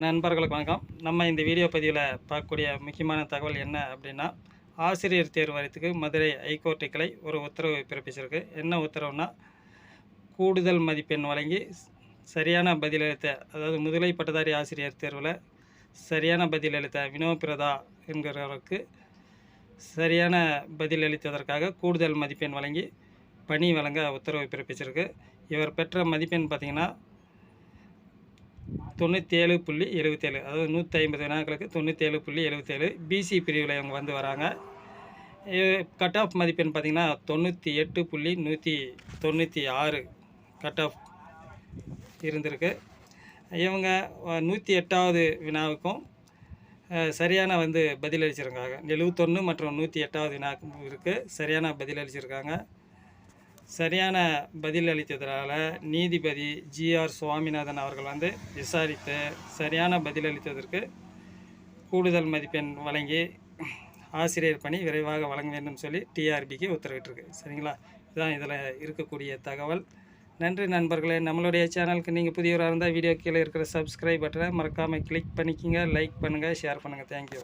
நண்பர்களுக்கு வணக்கம். நம்ம இந்த வீடியோ பதிவில் பார்க்கக்கூடிய முக்கியமான தகவல் என்ன அப்படின்னா ஆசிரியர் தேர்வு வாரியத்துக்கு மதுரை ஐகோர்ட்டு கிளை ஒரு உத்தரவு பிறப்பிச்சிருக்கு. என்ன உத்தரவுனா கூடுதல் மதிப்பெண் வழங்கி சரியான பதிலளித்த அதாவது முதுகலை பட்டதாரி ஆசிரியர் தேர்வில் சரியான பதிலளித்த வினோபிரதா என்கிறவருக்கு சரியான பதிலளித்ததற்காக கூடுதல் மதிப்பெண் வழங்கி பணி வழங்க உத்தரவு பிறப்பிச்சிருக்கு. இவர் பெற்ற மதிப்பெண் பார்த்திங்கன்னா தொண்ணூற்றி ஏழு புள்ளி எழுபத்தேழு அதாவது நூற்றி ஐம்பது வினாக்களுக்கு தொண்ணூற்றேழு புள்ளி எழுபத்தேழு பிசி பிரிவில் இவங்க வந்து வராங்க. கட் ஆஃப் மதிப்பெண் பார்த்திங்கன்னா தொண்ணூற்றி எட்டு புள்ளி நூற்றி தொண்ணூற்றி ஆறு கட் ஆஃப் இருந்திருக்கு. இவங்க நூற்றி எட்டாவது வினாவுக்கும் சரியான வந்து பதிலளிச்சிருக்காங்க. எழுபத்தொன்று மற்றும் நூற்றி எட்டாவது வினாவுக்கும் இருக்குது சரியான பதிலளிச்சிருக்காங்க. சரியான பதில் அளித்ததனால் நீதிபதி ஜிஆர் சுவாமிநாதன் அவர்கள் வந்து விசாரித்து சரியான பதில் அளித்ததற்கு கூடுதல் மதிப்பெண் வழங்கி ஆசிரியர் பணி விரைவாக வழங்க வேண்டும் சொல்லி டிஆர்பிக்கு உத்தரவிட்டிருக்கு. சரிங்களா? இதுதான் இதில் இருக்கக்கூடிய தகவல். நன்றி நண்பர்களே. நம்மளுடைய சேனலுக்கு நீங்கள் புதியவராக இருந்தால் வீடியோ கீழே இருக்கிற சப்ஸ்கிரைப் பட்டனை மறக்காமல் கிளிக் பண்ணிக்கிங்க லைக் பண்ணுங்கள் ஷேர் பண்ணுங்கள் தேங்க்யூ